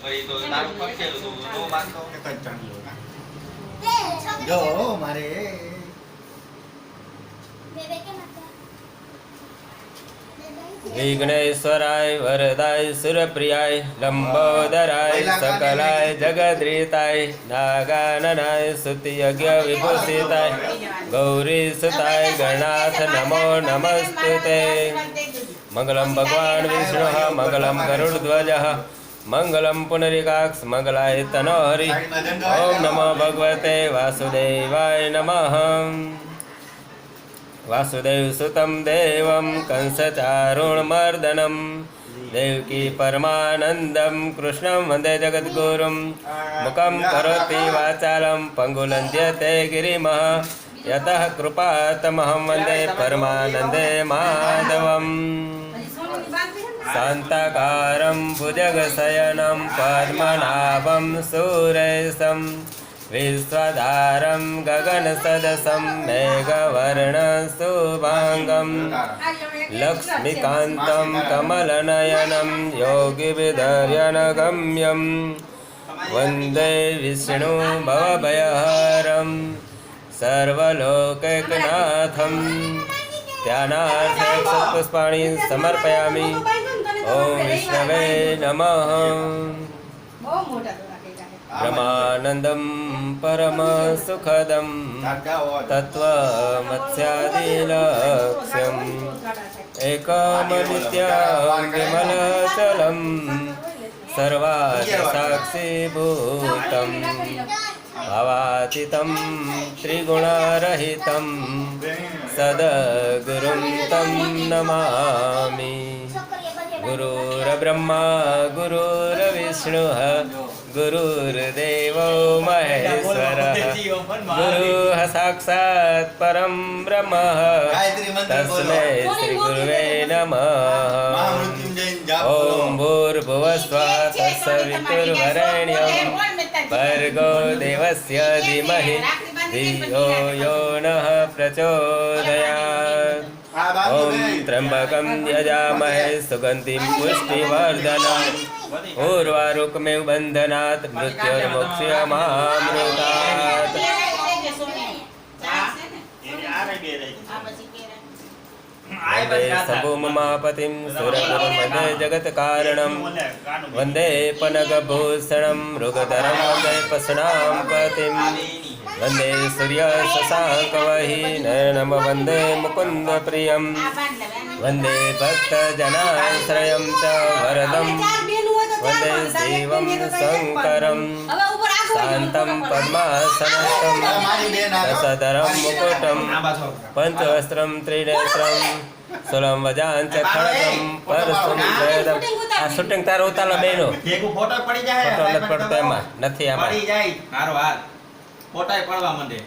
પછી તો તારું પડશે તો નો માનતો એક જ ચાંદલો ના. જો મારે વિઘ્નેશ્વરાય વરદાય સુરપ્રિયાય લંબોદરાય સકલાય જગદ્રીતાય નાગાનનાય સ્તુતિયજ્ઞ વિભૂષિતાય ગૌરી સુતાય ગણાથ નમો નમસ્તુતે મંગલમ ભગવાન વિષ્ણુ મંગલમ ગરુડધ્વજ મંગલમ પુનરિકાક્ષ મંગલાય તનો હરિ ઓમ નમો ભગવતે વાસુદેવાય નમઃ। વાસુદેવ સુતમ દેવમ કંસચારુણમર્દનમ। દેવકી પરમાનંદમ કૃષ્ણં વંદે જગદ્ગુરુમ। મુખમ કરોતિ વાચાલમ પંગુલંદ્યતે ગિરિમઃ યતઃ કૃપાતમહં વંદે પરમાનંદે માધવમ। सन्तकारं भुजगशयनं पद्मनाभं सुरेशं विश्वधारं गगनसदसं मेघवर्णशुभाङ्गं लक्ष्मीकान्तं कमलनयनं योगिविधर्यनगम्यं वन्दे विष्णु भवभयहरं सर्वलोकैकनाथम्। ध्यानार्थे पुष्पाणि समर्पयामि। ॐ विष्णवे नमः। ब्रह्मानन्दं परमसुखदं तत्त्वमत्स्यादिलक्ष्यम्। एकमनित्यं विमलचलं सर्वार्थसाक्षीभूतं भवातितं त्रिगुणरहितं। સદગુરું તમ નમામી ગુરુર્બ્રહ્મા ગુરુર્વિષ્ણુઃ ગુરુર્દેવ મહેશ્વર ગુરુ સાક્ષાત પરમ બ્રહ્મ તસ્મે શ્રી ગુરવે નમઃ ઓમ ભૂર્ભુવ સ્વાહ સવિતુર્વરેણ્યં ભર્ગો દેવસ્ય ધીમહિ धियो यो नः प्रचोदयात्। ॐ त्र्यम्बकं यजामहे सुगन्धिं पुष्टिवर्धन उर्वारुकमेव बन्धनात् मृत्योर्मुक्ष्य मामृतात्। वन्दे शम्भुममापतिं सुरगुरुं वन्दे जगत्कारणं वन्दे पनगभूषणं मृगधरं वन्दे पशूनां पतिं वन्दे सूर्यशशाङ्कवहि नयनं वन्दे मुकुन्दप्रियं वन्दे भक्तजनाश्रयं च वरदं वन्दे शिवं शङ्करं શાંતમ પદ્માસનસ્થમ રસધરમ મુકુટમ પંચવસ્ત્રમ ત્રિનેત્રમ સુલમ વજાંચ ખડકમ પરસુમ જયદમ આ શૂટિંગ તારો ઉતાલો બેનો ફોટો પડી જાય. ફોટો નથી પડતો એમાં. નથી આમાં. પડી જાય. મારો હાથ ફોટાય પડવા માંડે.